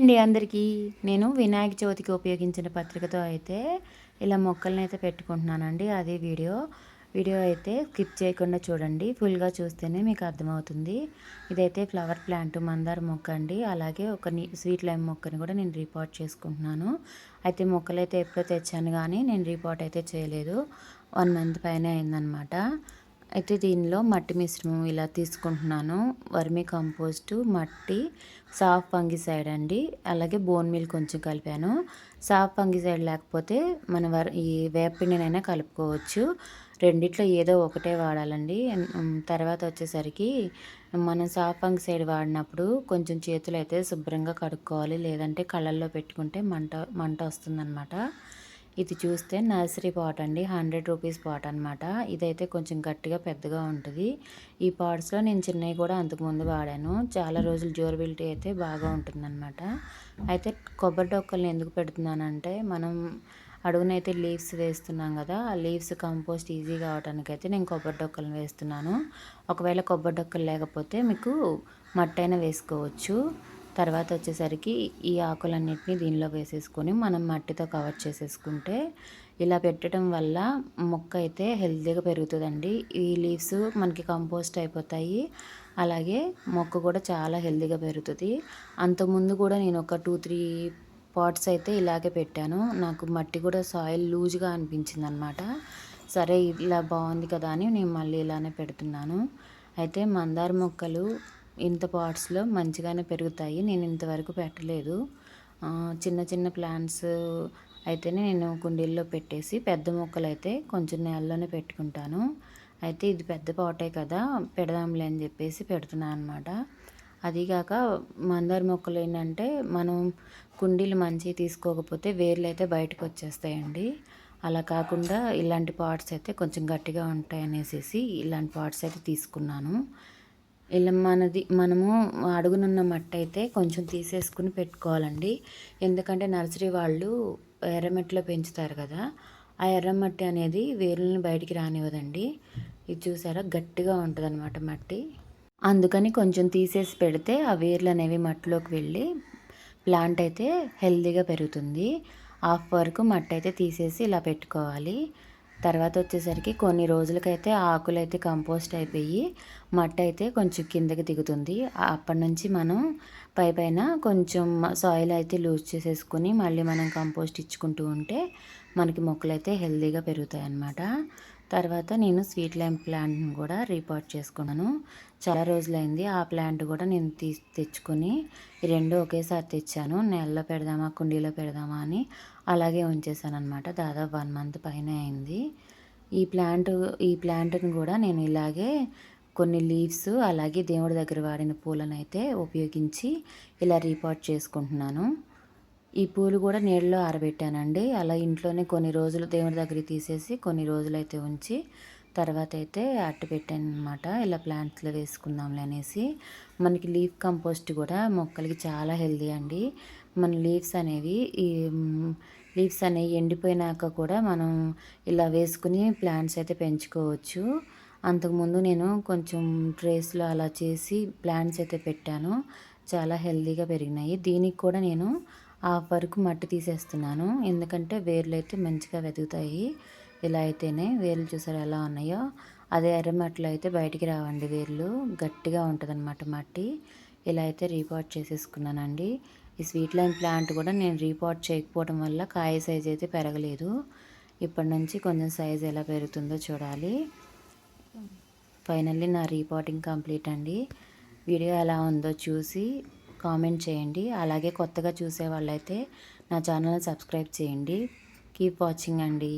అండి అందరికీ. నేను వినాయక చవితికి ఉపయోగించిన పత్రికతో అయితే ఇలా మొక్కల్ని అయితే పెట్టుకుంటున్నానండి అదే వీడియో. వీడియో అయితే స్కిప్ చేయకుండా చూడండి. ఫుల్గా చూస్తేనే మీకు అర్థమవుతుంది. ఇదైతే ఫ్లవర్ ప్లాంట్ మందార మొక్క అండి. అలాగే ఒక స్వీట్ లైమ్ మొక్కని కూడా నేను రిపోర్ట్ చేసుకుంటున్నాను. అయితే మొక్కలు అయితే ఎప్పుడో తెచ్చాను కానీ నేను రిపోర్ట్ అయితే చేయలేదు. వన్ మంత్ పైన అయిందనమాట. అయితే దీనిలో మట్టి మిశ్రమం ఇలా తీసుకుంటున్నాను. వర్మీ కంపోస్టు మట్టి సాఫ్ ఫంగిసైడ్ అండి. అలాగే బోన్ మిల్ కొంచెం కలిపాను. సాఫ్ ఫంగిసైడ్ లేకపోతే మన వర్ ఈ వేపిండినైనా కలుపుకోవచ్చు. రెండిట్లో ఏదో ఒకటే వాడాలండి. తర్వాత వచ్చేసరికి మనం సాఫ్ ఫంగిసైడ్ వాడినప్పుడు కొంచెం చేతులు అయితే శుభ్రంగా కడుక్కోవాలి. లేదంటే కళ్ళల్లో పెట్టుకుంటే మంట మంట వస్తుందన్నమాట. ఇది చూస్తే నర్సరీ పాట్ అండి హండ్రెడ్ రూపీస్ పాట్ అనమాట ఇదైతే కొంచెం గట్టిగా పెద్దగా ఉంటుంది. ఈ పాట్స్లో నేను చిన్నవి కూడా అంతకుముందు వాడాను. చాలా రోజులు డ్యూరబిలిటీ అయితే బాగా ఉంటుందన్నమాట. అయితే కొబ్బరి డొక్కల్ని ఎందుకు పెడుతున్నానంటే మనం అడుగునైతే లీవ్స్ వేస్తున్నాం కదా ఆ లీవ్స్ కంపోస్ట్ ఈజీ కావడానికి అయితే నేను కొబ్బరి డొక్కలను వేస్తున్నాను. ఒకవేళ కొబ్బరి డొక్కలు లేకపోతే మీకు మట్టైనా వేసుకోవచ్చు. తర్వాత వచ్చేసరికి ఈ ఆకులన్నిటిని దీనిలో వేసేసుకొని మనం మట్టితో కవర్ చేసేసుకుంటే ఇలా పెట్టడం వల్ల మొక్క అయితే హెల్తీగా పెరుగుతుందండి. ఈ లీవ్స్ మనకి కంపోస్ట్ అయిపోతాయి. అలాగే మొక్క కూడా చాలా హెల్తీగా పెరుగుతుంది. అంతకుముందు కూడా నేను ఒక టూ త్రీ పాట్స్ అయితే ఇలాగే పెట్టాను. నాకు మట్టి కూడా సాయిల్ లూజ్గా అనిపించింది అనమాట సరే ఇలా బాగుంది కదా అని నేను మళ్ళీ ఇలానే పెడుతున్నాను. అయితే మందార మొక్కలు ఇంత పాట్స్లో మంచిగానే పెరుగుతాయి. నేను ఇంతవరకు పెట్టలేదు. చిన్న చిన్న ప్లాంట్స్ అయితేనే నేను కుండీల్లో పెట్టేసి పెద్ద మొక్కలు అయితే కొంచెం నేలలోనే పెట్టుకుంటాను. అయితే ఇది పెద్ద పాటే కదా పెడదాంలే అని చెప్పేసి పెడుతున్నాను అనమాట అదిగాక మందార మొక్కలు ఏంటంటే మనం కుండీలు మంచివి తీసుకోకపోతే వేర్లు అయితే బయటకు వచ్చేస్తాయండి. అలా కాకుండా ఇలాంటి పార్ట్స్ అయితే కొంచెం గట్టిగా ఉంటాయి అనేసి ఇలాంటి పార్ట్స్ అయితే తీసుకున్నాను. ఇలా మనది మనము అడుగునున్న మట్టి అయితే కొంచెం తీసేసుకుని పెట్టుకోవాలండి. ఎందుకంటే నర్సరీ వాళ్ళు ఎర్రమట్టిలో పెంచుతారు కదా ఆ ఎర్రమట్టి అనేది వేర్లని బయటికి రానివ్వదండి. ఇది చూసారా? గట్టిగా ఉంటుంది అనమాట మట్టి. అందుకని కొంచెం తీసేసి పెడితే ఆ వేర్లు అనేవి మట్టిలోకి వెళ్ళి ప్లాంట్ అయితే హెల్దీగా పెరుగుతుంది. హాఫ్ వరకు మట్టి అయితే తీసేసి ఇలా పెట్టుకోవాలి. తర్వాత వచ్చేసరికి కొన్ని రోజులకైతే ఆకులు అయితే కంపోస్ట్ అయిపోయి మట్టి అయితే కొంచెం కిందకి దిగుతుంది. అప్పటి నుంచి మనం పై పైన కొంచెం సాయిల్ అయితే లూజ్ చేసేసుకుని మళ్ళీ మనం కంపోస్ట్ ఇచ్చుకుంటూ ఉంటే మనకి మొక్కలు అయితే హెల్తీగా పెరుగుతాయి అన్నమాట తర్వాత నేను స్వీట్ లైమ్ ప్లాంట్ని కూడా రీపాట్ చేసుకున్నాను. చాలా రోజులైంది. ఆ ప్లాంట్ కూడా నేను తీ తెచ్చుకొని రెండు ఒకేసారి తెచ్చాను. నెలలో పెడదామా కుండీలో పెడదామా అని అలాగే ఉంచేసాను అనమాట దాదాపు వన్ మంత్ పైన అయింది. ఈ ప్లాంట్ ఈ ప్లాంట్ని కూడా నేను ఇలాగే కొన్ని లీవ్స్ అలాగే దేవుడి దగ్గర వాడిన పూలను అయితే ఉపయోగించి ఇలా రీపాట్ చేసుకుంటున్నాను. ఈ పూలు కూడా నీళ్ళలో ఆరబెట్టానండి. అలా ఇంట్లోనే కొన్ని రోజులు దేవుడి దగ్గర తీసేసి కొన్ని రోజులు అయితే ఉంచి తర్వాత అయితే అట్టు పెట్టాను అనమాట ఇలా ప్లాంట్స్లో వేసుకుందాంలే అనేసి. మనకి లీఫ్ కంపోస్ట్ కూడా మొక్కలకి చాలా హెల్దీ అండి. మన లీవ్స్ అనేవి ఈ లీవ్స్ అనేవి ఎండిపోయినాక కూడా మనం ఇలా వేసుకుని ప్లాంట్స్ అయితే పెంచుకోవచ్చు. అంతకుముందు నేను కొంచెం ట్రేస్లో అలా చేసి ప్లాంట్స్ అయితే పెట్టాను. చాలా హెల్దీగా పెరిగినాయి. దీనికి కూడా నేను హాఫ్ వరకు మట్టి తీసేస్తున్నాను. ఎందుకంటే వేర్లు అయితే మంచిగా వెతుకుతాయి. ఇలా అయితేనే వేర్లు చూసారు ఎలా ఉన్నాయో. అదే ఎర్రమట్లో అయితే బయటికి రావండి వేర్లు. గట్టిగా ఉంటుంది అనమాట మట్టి. ఇలా అయితే రీపాట్ చేసేసుకున్నానండి. ఈ స్వీట్ లైన్ ప్లాంట్ కూడా నేను రీపాట్ చేయకపోవడం వల్ల కాయ సైజ్ అయితే పెరగలేదు. ఇప్పటి నుంచి కొంచెం సైజ్ ఎలా పెరుగుతుందో చూడాలి. ఫైనల్లీ నా రీపాటింగ్ కంప్లీట్ అండి. వీడియో ఎలా ఉందో చూసి కామెంట్ చేయండి. అలాగే కొత్తగా చూసే వాళ్ళైతే నా ఛానల్ని సబ్స్క్రైబ్ చేయండి. కీప్ వాచింగ్ అండి.